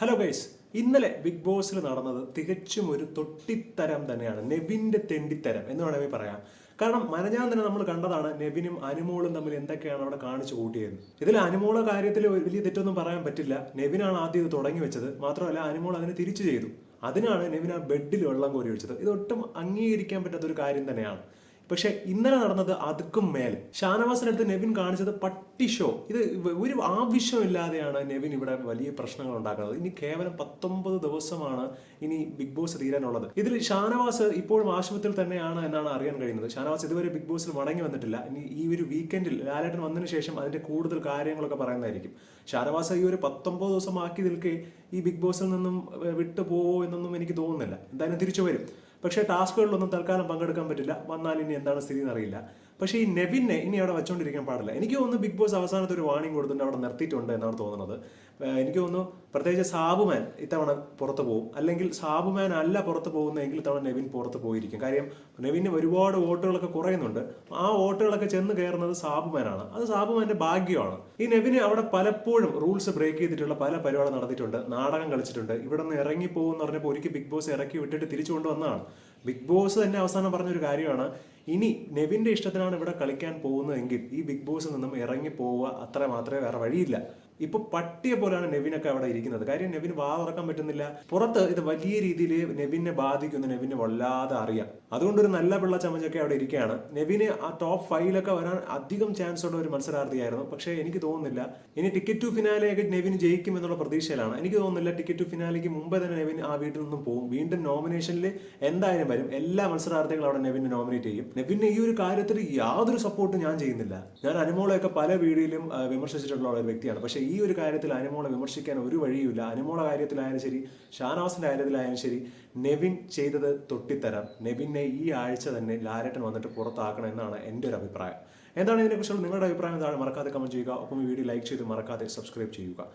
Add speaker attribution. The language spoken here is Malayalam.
Speaker 1: ഹലോ ഗൈസ് ഇന്നലെ ബിഗ് ബോസിൽ നടന്നത് തികച്ചും ഒരു തൊട്ടിത്തരം തന്നെയാണ്. നെവിന്റെ തെണ്ടിത്തരം എന്ന് വേണമെങ്കിൽ പറയാം. കാരണം മനഞ്ഞാൻ തന്നെ നമ്മൾ കണ്ടതാണ് നെവിനും അനുമോളും തമ്മിൽ എന്തൊക്കെയാണ് അവിടെ കാണിച്ചു കൂട്ടിയത്. ഇതിൽ അനുമോളെ കാര്യത്തിൽ വലിയ തെറ്റൊന്നും പറയാൻ പറ്റില്ല. നെവിനാണ് ആദ്യം ഇത് തുടങ്ങി വെച്ചത്. മാത്രമല്ല അനുമോൾ അതിനെ തിരിച്ചു ചെയ്തു. അതിനാണ് നെവിൻ ആ ബെഡിൽ വെള്ളം കോരി വെച്ചത്. ഇത് ഒട്ടും അംഗീകരിക്കാൻ പറ്റാത്ത ഒരു കാര്യം തന്നെയാണ്. പക്ഷെ ഇന്നലെ നടന്നത് അതുക്കും മേൽ. ഷാനവാസിനടുത്ത് നെവിൻ കാണിച്ചത് പട്ടി ഷോ ഇത് ഒരു ആവശ്യമില്ലാതെയാണ് നെവിൻ ഇവിടെ വലിയ പ്രശ്നങ്ങൾ ഉണ്ടാക്കുന്നത്. ഇനി കേവലം പത്തൊമ്പത് ദിവസമാണ് ഇനി ബിഗ് ബോസ് തീരാനുള്ളത്. ഇതിൽ ഷാനവാസ് ഇപ്പോഴും ആശുപത്രിയിൽ തന്നെയാണ് എന്നാണ് അറിയാൻ കഴിയുന്നത്. ഷാനവാസ് ഇതുവരെ ബിഗ് ബോസിൽ മടങ്ങി വന്നിട്ടില്ല. ഇനി ഈ ഒരു വീക്കെൻഡിൽ ലാലേട്ടൻ വന്നതിന് ശേഷം അതിന്റെ കൂടുതൽ കാര്യങ്ങളൊക്കെ പറയുന്നതായിരിക്കും. ഷാനവാസ് ഈ ഒരു പത്തൊമ്പത് ദിവസം ആക്കി നിൽക്കെ ഈ ബിഗ് ബോസിൽ നിന്നും വിട്ടു എന്നൊന്നും എനിക്ക് തോന്നുന്നില്ല. എന്തായാലും തിരിച്ചു വരും. പക്ഷേ ടാസ്കുകളിലൊന്നും തൽക്കാലം പങ്കെടുക്കാൻ പറ്റില്ല. വന്നാൽ ഇനി എന്താണ് സ്ഥിതി എന്നറിയില്ല. പക്ഷേ ഈ നെവിനെ ഇനി അവിടെ വെച്ചോണ്ടിരിക്കാൻ പാടില്ല. എനിക്ക് തോന്നുന്നു ബിഗ് ബോസ് അവസാനത്തെ ഒരു വാണിംഗ് കൊടുത്തിട്ട് അവിടെ നിർത്തിയിട്ടുണ്ട് എന്നാണ് തോന്നുന്നത്. എനിക്ക് തോന്നുന്നു പ്രത്യേകിച്ച് സാബുമാൻ ഇത്തവണ പുറത്ത് പോകും അല്ലെങ്കിൽ സാബുമാൻ അല്ല പുറത്ത് പോകുന്നതെങ്കിൽ ഇത്തവണ നെവിൻ പുറത്ത് പോയിരിക്കും. കാര്യം നെവിന് ഒരുപാട് വോട്ടുകളൊക്കെ കുറയുന്നുണ്ട്. ആ വോട്ടുകളൊക്കെ ചെന്ന് കയറുന്നത് സാബുമാനാണ്. അത് സാബുമാന്റെ ഭാഗ്യമാണ്. ഈ നെവിന് അവിടെ പലപ്പോഴും റൂൾസ് ബ്രേക്ക് ചെയ്തിട്ടുള്ള പല പരിപാടി നടന്നിട്ടുണ്ട് നാടകം കളിച്ചിട്ടുണ്ട്. ഇവിടെ നിന്ന് ഇറങ്ങി പറഞ്ഞപ്പോൾ ഒരിക്കൽ ബിഗ് ബോസ് ഇറക്കി വിട്ടിട്ട് തിരിച്ചു കൊണ്ടുവന്നതാണ്. ബിഗ് ബോസ് തന്നെ അവസാനം പറഞ്ഞൊരു കാര്യമാണ്. ഇനി നെവിന്റെ ഇഷ്ടത്തിനാണ് ഇവിടെ കളിക്കാൻ പോകുന്നതെങ്കിൽ ഈ ബിഗ് ബോസിൽ നിന്നും ഇറങ്ങി പോവുക അത്ര മാത്രമേ വേറെ വഴിയില്ല. ഇപ്പൊ പട്ടിയെ പോലെയാണ് നെവിനൊക്കെ അവിടെ ഇരിക്കുന്നത്. കാര്യം നെവിന് വാ പറ്റുന്നില്ല. പുറത്ത് ഇത് വലിയ രീതിയിൽ നെവിനെ ബാധിക്കുന്ന നെവിനെ വല്ലാതെ അറിയാം. അതുകൊണ്ട് ഒരു നല്ല പിള്ള ചമഞ്ഞൊക്കെ അവിടെ ഇരിക്കുകയാണ്. നെവിന് ആ ടോപ്പ് ഫൈവിലൊക്കെ വരാൻ അധികം ചാൻസ് ഉള്ള ഒരു മത്സരാർത്ഥിയായിരുന്നു. പക്ഷേ എനിക്ക് തോന്നുന്നില്ല. ഇനി ടിക്കറ്റ് ടു ഫിനാലെയൊക്കെ നെവിൻ ജയിക്കും എന്നുള്ള പ്രതീക്ഷയിലാണ്. എനിക്ക് തോന്നുന്നില്ല ടിക്കറ്റ് ടു ഫിനാലേക്ക് മുമ്പേ തന്നെ നെവിൻ ആ വീട്ടിൽ നിന്നും പോകും. വീണ്ടും നോമിനേഷനിൽ എന്തായാലും വരും. എല്ലാ മത്സരാർത്ഥികളും അവിടെ നെവിനെ നോമിനേറ്റ് ചെയ്യും. നെവിന് ഈ ഒരു കാര്യത്തിൽ യാതൊരു സപ്പോർട്ടും ഞാൻ ചെയ്യുന്നില്ല. ഞാൻ അനുമോളെയൊക്കെ പല വീഡിയോയിലും വിമർശിച്ചിട്ടുള്ള ഒരു വ്യക്തിയാണ്. പക്ഷേ ഈ ഒരു കാര്യത്തിൽ അനുമോളെ വിമർശിക്കാൻ ഒരു വഴിയുമില്ല. അനുമോളെ കാര്യത്തിലായാലും ശരി ഷാനവാസിന്റെ കാര്യത്തിലായാലും ശരി നെവിൻ ചെയ്തത് തൊട്ടിത്തരാം. നെവിനെ ഈ ആഴ്ച തന്നെ ലാരട്ടൻ വന്നിട്ട് പുറത്താക്കണം എന്നാണ് എന്റെ ഒരു അഭിപ്രായം. എന്താണ് ഇതിനെക്കുറിച്ചുള്ള നിങ്ങളുടെ അഭിപ്രായം? എന്താണ്? മറക്കാതെ കമന്റ് ചെയ്യുക. ഒപ്പം ഈ വീഡിയോ ലൈക്ക് ചെയ്ത് മറക്കാതെ സബ്സ്ക്രൈബ് ചെയ്യുക.